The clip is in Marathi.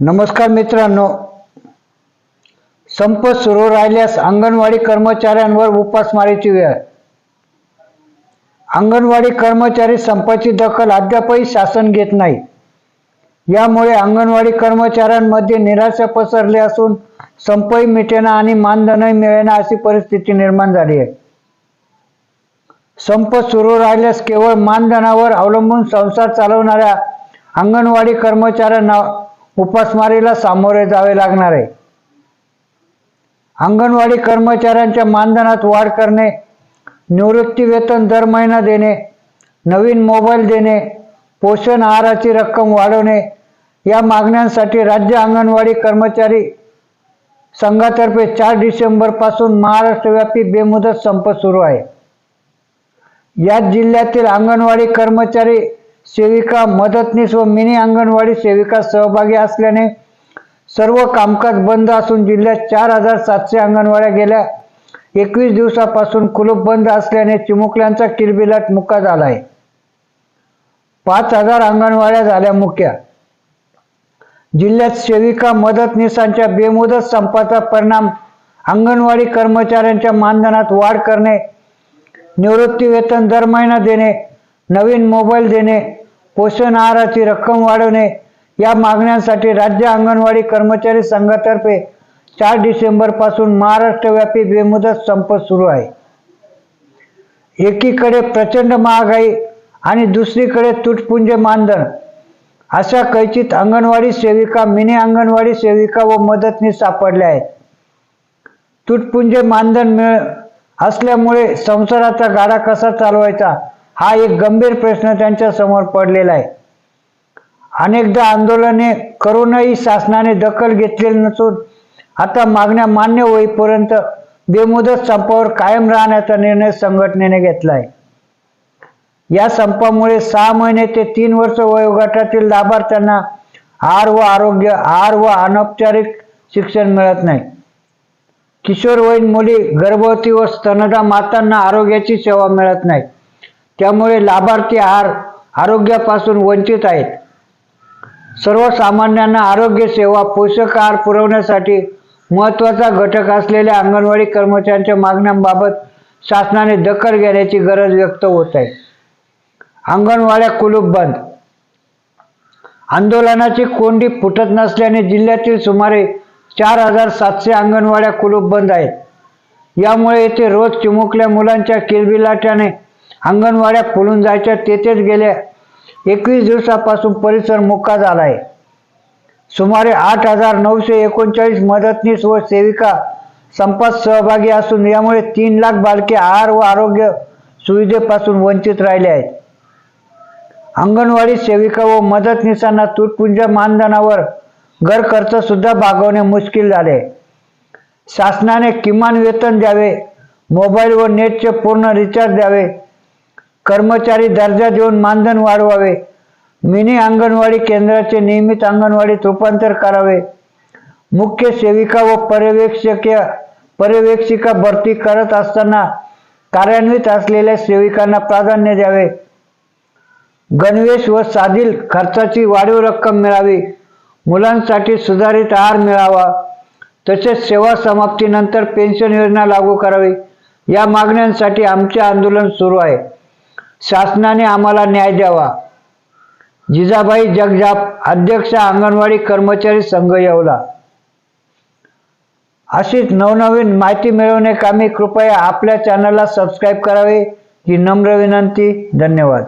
नमस्कार मित्रांनो. संप सुरू राहिल्यास अंगणवाडी कर्मचाऱ्यांवर उपासमारीची वेळ. अंगणवाडी कर्मचारी संपाची दखल अद्यापही शासन घेत नाही. यामुळे अंगणवाडी कर्मचाऱ्यांमध्ये निराशा पसरली असून संपही मिटेना आणि मानधनही मिळेना अशी परिस्थिती निर्माण झाली आहे. संप सुरू राहिल्यास केवळ मानधनावर अवलंबून संसार चालवणाऱ्या अंगणवाडी कर्मचाऱ्यांना उपासमारीला सामोरे जावे लागणार आहे. अंगणवाडी कर्मचाऱ्यांच्या मानधनात वाढ करणे निवृत्ती वेतन दर महिना देणे नवीन मोबाईल देणे पोषण आहाराची रक्कम वाढवणे या मागण्यांसाठी राज्य अंगणवाडी कर्मचारी संघातर्फे चार डिसेंबरपासून महाराष्ट्रव्यापी बेमुदत संप सुरू आहे. याच जिल्ह्यातील अंगणवाडी कर्मचारी सेविका मदतनीस व मिनी अंगणवाडी सेविका सहभागी असल्याने सर्व कामकाज बंद असून जिल्ह्यात चार हजार सातशे अंगणवाड्या गेल्या. एकवीस दिवसापासून कुलूप बंद असल्याने चिमुकल्यांचा किलबिलाट मुका झाला आहे पाच हजार अंगणवाड्या झाल्या मुक्या. जिल्ह्यात सेविका मदतनीसांच्या बेमुदत संपाचा परिणाम अंगणवाडी कर्मचाऱ्यांच्या मानधनात वाढ करणे निवृत्ती वेतन दर महिना देणे नवीन मोबाईल देणे पोषण आहाराची रक्कम वाढवणे या मागण्यांसाठी राज्य अंगणवाडी कर्मचारी संघातर्फे चार डिसेंबरपासून महाराष्ट्रव्यापी बेमुदत संप सुरू आहे. एकीकडे प्रचंड महागाई आणि दुसरीकडे तुटपुंजे मानधन. अशा कैचित अंगणवाडी सेविका मिनी अंगणवाडी सेविका व मदतनीस सापडल्या आहेत. तुटपुंजे मानधन मिळ असल्यामुळे संसाराचा गाडा कसा चालवायचा? हा एक गंभीर प्रश्न त्यांच्यासमोर पडलेला आहे. अनेकदा आंदोलने करूनही शासनाने दखल घेतलेली नसून आता मागण्या मान्य होईपर्यंत बेमुदत संपावर कायम राहण्याचा निर्णय संघटनेने घेतला आहे. या संपामुळे सहा महिने ते तीन वर्ष वयोगटातील लाभार्थ्यांना आहार व आरोग्य आहार व अनौपचारिक शिक्षण मिळत नाही. किशोरवयीन मुली गर्भवती व स्तनदा मातांना आरोग्याची सेवा मिळत नाही. त्यामुळे लाभार्थी आहार आरोग्यापासून वंचित आहेत. सर्वसामान्यांना आरोग्य सेवा पोषक आहार पुरवण्यासाठी महत्त्वाचा घटक असलेल्या अंगणवाडी कर्मचाऱ्यांच्या मागण्यांबाबत शासनाने दखल घेण्याची गरज व्यक्त होत आहे. अंगणवाड्या कुलूप बंद. आंदोलनाची कोंडी फुटत नसल्याने जिल्ह्यातील सुमारे चार हजार सातशे अंगणवाड्या कुलूप बंद आहेत. यामुळे येथे रोज चिमुकल्या मुलांच्या किलबिलाट्याने अंगणवाड्या खुलून जायच्या तेथेच गेल्या. एकवीस दिवसापासून परिसर मोका झाला आहे सुमारे आठ हजार नऊशे एकोणचाळीस मदतनीस व सेविका संपात सहभागी असून यामुळे तीन लाख बालके आहार व आरोग्य सुविधेपासून वंचित राहिले आहेत. अंगणवाडी सेविका व मदतनीसांना तुटपुंज मानधनावर घर खर्च सुद्धा भागवणे मुश्किल झाले. शासनाने किमान वेतन द्यावे मोबाईल व नेटचे पूर्ण रिचार्ज द्यावे कर्मचारी दर्जा देऊन मानधन वाढवावे. मिनी अंगणवाडी केंद्राचे नियमित अंगणवाडीत रूपांतर करावे. मुख्य सेविका व पर्यवेक्षकीय पर्यवेक्षिका भरती करत असताना कार्यान्वित असलेल्या सेविकांना प्राधान्य द्यावे. गणवेश व साधील खर्चाची वाढीव रक्कम मिळावी. मुलांसाठी सुधारित आहार मिळावा. तसेच सेवा समाप्तीनंतर पेन्शन योजना लागू करावी. या मागण्यांसाठी आमचे आंदोलन सुरू आहे. शासनाने आम्हाला न्याय द्यावा. जिजाबाई जगजाप अध्यक्ष अंगणवाडी कर्मचारी संघ येवला. अशीच नवनवीन माहिती मिळवणे कामी कृपया आपल्या चॅनलला सबस्क्राईब करावे ही नम्र विनंती. धन्यवाद.